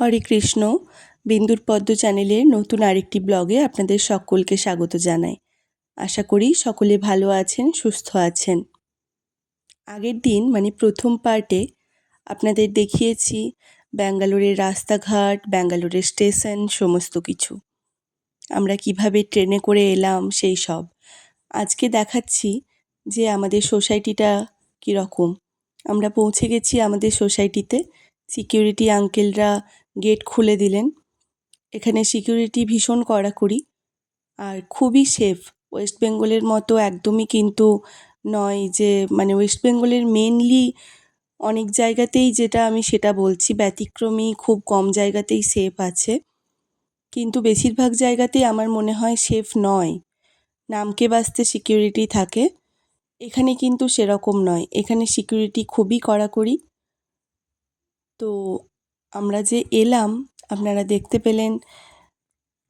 হরে কৃষ্ণ, বিন্দুর পদ্ম চ্যানেলের নতুন আরেকটি ব্লগে আপনাদের সকলকে স্বাগত জানাই। আশা করি সকলে ভালো আছেন, সুস্থ আছেন। আগের দিন মানে প্রথম পার্টে, আপনাদের দেখিয়েছি ব্যাঙ্গালোরের রাস্তাঘাট, ব্যাঙ্গালোরের স্টেশন, সমস্ত কিছু। আমরা কীভাবে ট্রেনে করে এলাম, সেই সব। আজকে দেখাচ্ছি যে আমাদের সোসাইটিটা কীরকম। আমরা পৌঁছে গেছি আমাদের সোসাইটিতে। সিকিউরিটি আঙ্কেলরা গেট খুলে দিলেন। এখানে সিকিউরিটি ভীষণ কড়াকড়ি। আর খুবই সেফ। ওয়েস্ট বেঙ্গলের মতো একদমই কিন্তু নয় যে মানে ওয়েস্ট বেঙ্গলের মেনলি অনেক জায়গাতেই যেটা আমি সেটা বলছি, ব্যতিক্রমী খুব কম জায়গাতেই সেফ আছে। কিন্তু বেশিরভাগ জায়গাতেই আমার মনে হয় সেফ নয়। নামকে বাস্তে সিকিউরিটি থাকে। এখানে কিন্তু সেরকম নয়। এখানে সিকিউরিটি খুবই কড়াকড়ি। তো আমরা যে এলাম, আপনারা দেখতে পেলেন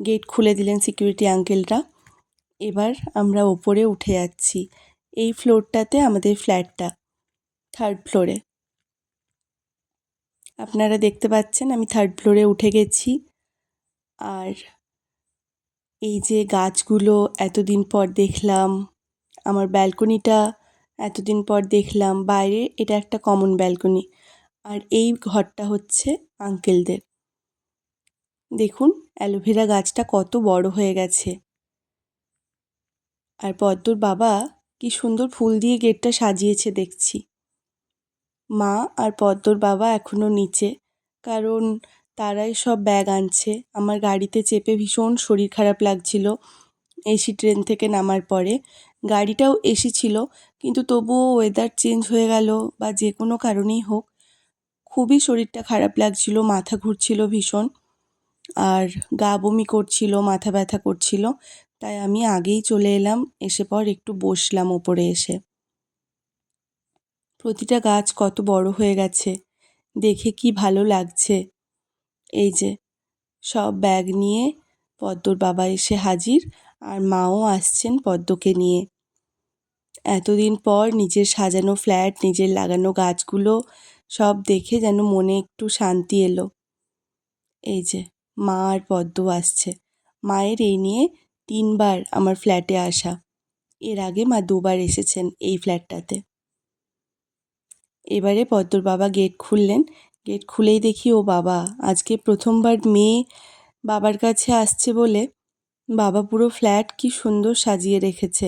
গেট খুলে দিলেন সিকিউরিটি আঙ্কেলরা এবার আমরা ওপরে উঠে যাচ্ছি। এই ফ্লোরটাতে আমাদের ফ্ল্যাটটা থার্ড ফ্লোরে আপনারা দেখতে পাচ্ছেন, আমি থার্ড ফ্লোরে উঠে গেছি। আর এই যে গাছগুলো এতদিন পর দেখলাম, আমার ব্যালকনিটা এতদিন পর দেখলাম, বাইরে এটা একটা কমন ব্যালকনি আর এই ঘরটা হচ্ছে আঙ্কেলদের। দেখুন, অ্যালোভেরা গাছটা কত বড় হয়ে গেছে। আর পদ্মর বাবা কি সুন্দর ফুল দিয়ে গেটটা সাজিয়েছে দেখছি। মা আর পদ্মর বাবা এখনও নিচে, কারণ তারাই সব ব্যাগ আনছে। আমার গাড়িতে চেপে ভীষণ শরীর খারাপ লাগছিল, এসি ট্রেন থেকে নামার পরে। গাড়িটাও এসি ছিল, কিন্তু তবুও ওয়েদার চেঞ্জ হয়ে গেল বা যে কোনো কারণেই হোক খুবই শরীরটা খারাপ লাগছিল, মাথা ঘুরছিল ভীষণ আর গা বমি করছিল, মাথা ব্যথা করছিল। তাই আমি আগেই চলে এলাম, এসে পর একটু বসলাম ওপরে এসে। প্রতিটা গাছ কত বড় হয়ে গেছে, দেখে কি ভালো লাগছে। এই যে, সব ব্যাগ নিয়ে পদ্মর বাবা এসে হাজির আর মাও আসছেন পদ্মকে নিয়ে। এতদিন পর নিজের সাজানো ফ্ল্যাট, নিজের লাগানো গাছগুলো সব দেখে যেন মনে একটু শান্তি এলো। এই যে, মা আর পদ্ম আসছে। মায়ের এই নিয়ে তিনবার আমার ফ্ল্যাটে আসা। এর আগে মা দুবার এসেছেন এই ফ্ল্যাটটাতে। এবারে পদ্মর বাবা গেট খুললেন। গেট খুলেই দেখি ও বাবা। আজকে প্রথমবার মেয়ে বাবার কাছে আসছে বলে বাবা পুরো ফ্ল্যাট কি সুন্দর সাজিয়ে রেখেছে।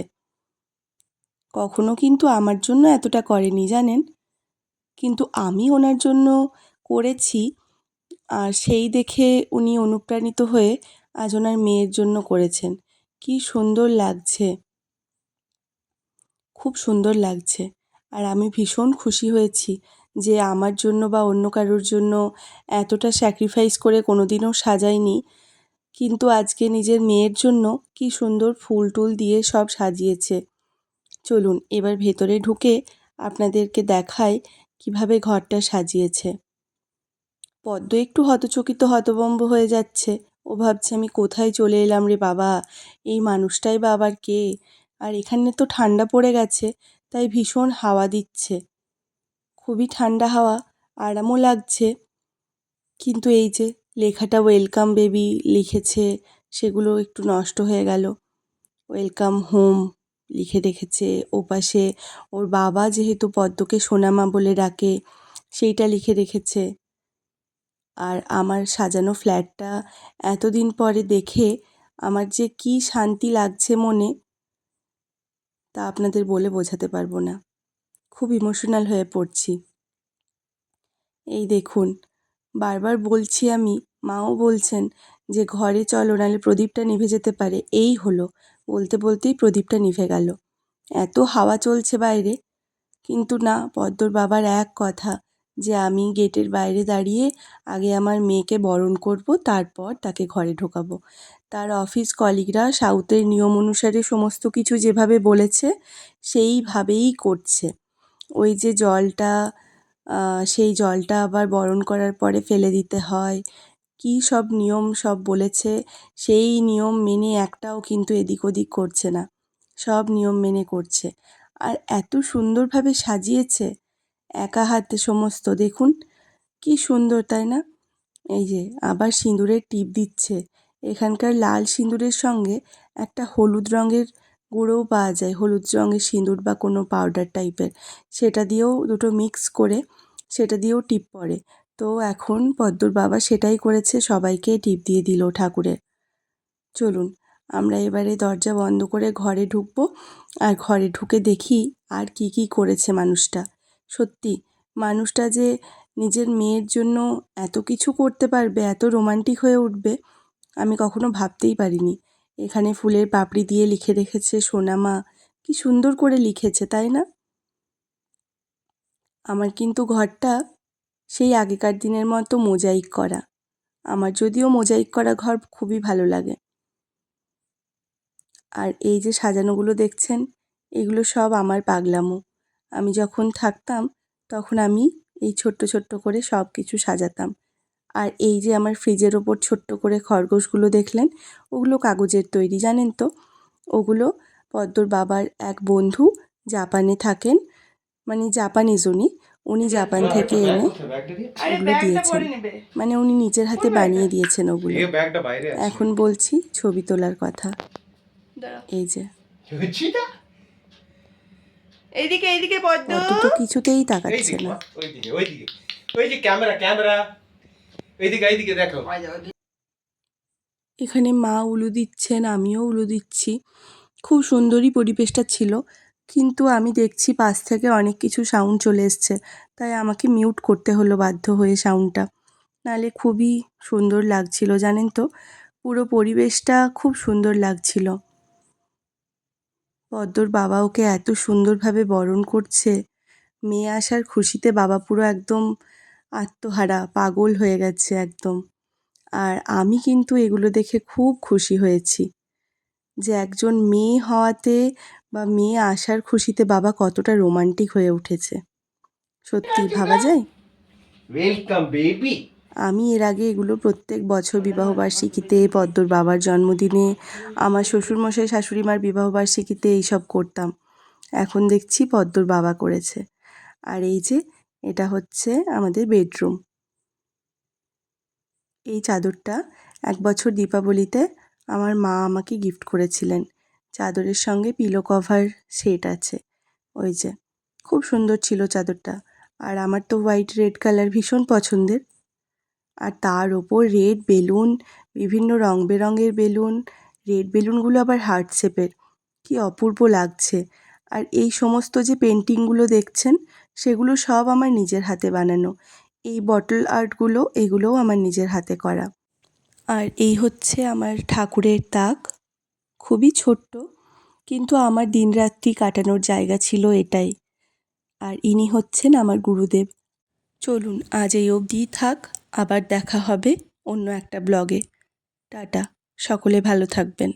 কখনো কিন্তু আমার জন্য এতটা করেনি, জানেন? কিন্তু আমি ওনার জন্য করেছি। আর সেই দেখে উনি অনুপ্রাণিত হয়ে আজ ওনার মেয়ের জন্য করেছেন। কি সুন্দর লাগছে। খুব সুন্দর লাগছে। আর আমি ভীষণ খুশি হয়েছি যে আমার জন্য বা অন্য কারোর জন্য এতটা স্যাক্রিফাইস করে কোনো দিনও সাজায়নি। কিন্তু আজকে নিজের মেয়ের জন্য কি সুন্দর ফুল টুল দিয়ে সব সাজিয়েছে। চলুন, এবার ভেতরে ঢুকে আপনাদেরকে দেখায় কীভাবে ঘরটা সাজিয়েছে? পদ্ম একটু হতচকিত হতবম্ব হয়ে যাচ্ছে। ও ভাবছে, আমি কোথায় চলে এলাম রে বাবা? এই মানুষটাই বা আবার কে? আর এখানে তো ঠান্ডা পড়ে গেছে, তাই ভীষণ হাওয়া দিচ্ছে। খুবই ঠান্ডা হাওয়া, আরামও লাগছে। কিন্তু এই যে, লেখাটা ওয়েলকাম বেবি লিখেছে, সেগুলো একটু নষ্ট হয়ে গেল। ওয়েলকাম হোম লিখে রেখেছে। ওপাশে ওর বাবা যেহেতু পদ্মকে সোনামা বলে ডাকে, সেইটা লিখে রেখেছে। আর আমার সাজানো ফ্ল্যাটটা এতদিন পরে দেখে আমার যে কী শান্তি লাগছে মনে, তা আপনাদের বলে বোঝাতে পারব না। খুব ইমোশনাল হয়ে পড়ছি। এই দেখুন, বারবার বলছি আমি, মাও বলছেন যে, ঘরে চলো নাহলে প্রদীপটা নিভে যেতে পারে। এই হলো বলতে বলতেই প্রদীপটা নিভে গেল। এত হাওয়া চলছে বাইরে। কিন্তু না, পদ্মর বাবার এক কথা, যে আমি গেটের বাইরে দাঁড়িয়ে আগে আমার মেয়েকে বরণ করব, তারপর তাকে ঘরে ঢোকাবো। তার অফিস কলিগরা সাউথের নিয়ম অনুসারে সমস্ত কিছু যেভাবে বলেছে, সেইভাবেই করছে। ওই যে জলটা সেই জলটা আবার বরণ করার পরে ফেলে দিতে হয় কী সব নিয়ম সব বলেছে, সেই নিয়ম মেনে একটাও কিন্তু এদিক ওদিক করছে না। সব নিয়ম মেনে করছে। আর এত সুন্দরভাবে সাজিয়েছে একা হাতে সমস্ত, দেখুন কি সুন্দর, তাই না? এই যে আবার সিঁদুরের টিপ দিচ্ছে। এখানকার লাল সিঁদুরের সঙ্গে একটা হলুদ রঙের গুঁড়োও পাওয়া যায়। হলুদ রঙের সিঁদুর বা কোনো পাউডার টাইপের সেটা দিয়েও দুটো মিক্স করে, সেটা দিয়েও টিপ পড়ে। তো এখন পদ্মর বাবা সেটাই করেছে, সবাইকে টিপ দিয়ে দিল ঠাকুরের চলুন, আমরা এবারে দরজা বন্ধ করে ঘরে ঢুকবো আর ঘরে ঢুকে দেখি আর কি কি করেছে মানুষটা। সত্যি, মানুষটা যে নিজের মেয়ের জন্য এত কিছু করতে পারবে, এত রোমান্টিক হয়ে উঠবে, আমি কখনো ভাবতেই পারিনি। এখানে ফুলের পাপড়ি দিয়ে লিখে রেখেছে সোনামা কি সুন্দর করে লিখেছে, তাই না? আমার কিন্তু ঘরটা সেই আগেকার দিনের মতো মোজাইক করা। আমার যদিও মোজাইক করা ঘর খুবই ভালো লাগে। আর এই যে সাজানোগুলো দেখছেন, এগুলো সব আমার পাগলামো। আমি যখন থাকতাম, তখন আমি এই ছোট্ট ছোট্ট করে সব কিছু সাজাতাম। আর এই যে আমার ফ্রিজের ওপর ছোট্ট করে খরগোশগুলো দেখলেন, ওগুলো কাগজের তৈরি, জানেন তো? ওগুলো পদ্মর বাবার এক বন্ধু জাপানে থাকেন মানে জাপানিজ উনি উনি জাপান থেকে এনে ওগুলো দিয়েছেন। মানে উনি নিজের হাতে বানিয়ে দিয়েছেন ওগুলো। এ ব্যাগটা বাইরে আছে। এখন বলছি ছবি তোলার কথা। এই যে। এইদিকে এইদিকে পদ্ম তো কিছুতেই তাকাচ্ছে না। মা, ওই দিকে ওই দিকে ওই যে ক্যামেরা ক্যামেরা। এইদিকে এইদিকে দেখো। এখানে মা উলু দিচ্ছেন আমিও উলু দিচ্ছি। খুব সুন্দরই পরিবেশটা ছিল। কিন্তু আমি দেখছি পাশ থেকে অনেক কিছু সাউন্ড চলে এসছে, তাই আমাকে মিউট করতে হলো বাধ্য হয়ে সাউন্ডটা নাহলে খুবই সুন্দর লাগছিল, জানেন তো? পুরো পরিবেশটা খুব সুন্দর লাগছিল। পদ্মর বাবা ওকে এত সুন্দরভাবে বরণ করছে, মেয়ে আসার খুশিতে বাবা পুরো একদম আত্মহারা, পাগল হয়ে গেছে একদম। আর আমি কিন্তু এগুলো দেখে খুব খুশি হয়েছি। যে একজন মেয়ে হওয়াতে বা মেয়ে আসার খুশিতে বাবা কতটা রোমান্টিক হয়ে উঠেছে। সত্যি ভাবা যায়? ওয়েলকাম বেবি আমি এর আগে এগুলো প্রত্যেক বছর বিবাহবার্ষিকীতে পদ্মর বাবার জন্মদিনে আমার শ্বশুরমশাই শাশুড়িমার বিবাহবার্ষিকীতে এইসব করতাম। এখন দেখছি পদ্মর বাবা করেছে। আর এই যে এটা হচ্ছে আমাদের বেডরুম এই চাদরটা এক বছর দীপাবলিতে আমার মা আমাকে গিফট করেছিলেন। চাদরের সঙ্গে পিলো কভার সেট আছে। ওই যে, খুব সুন্দর ছিল চাদরটা। আর আমার তো হোয়াইট রেড কালার ভীষণ পছন্দের। আর তার ওপর রেড বেলুন, বিভিন্ন রং বেরঙের বেলুন রেড বেলুনগুলো আবার হার্ট শেপের কি অপূর্ব লাগছে। আর এই সমস্ত যে পেন্টিংগুলো দেখছেন, সেগুলো সব আমার নিজের হাতে বানানো। এই বটল আর্টগুলো এগুলোও আমার নিজের হাতে করা। আর এই হচ্ছে আমার ঠাকুরের তাক খুবই ছোট্ট, কিন্তু আমার দিনরাত্রি কাটানোর জায়গা ছিল এটাই। আর ইনি হচ্ছেন আমার গুরুদেব। চলুন, আজ এই অবধি থাক, আবার দেখা হবে অন্য একটা ব্লগে। টাটা, সকলে ভালো থাকবেন।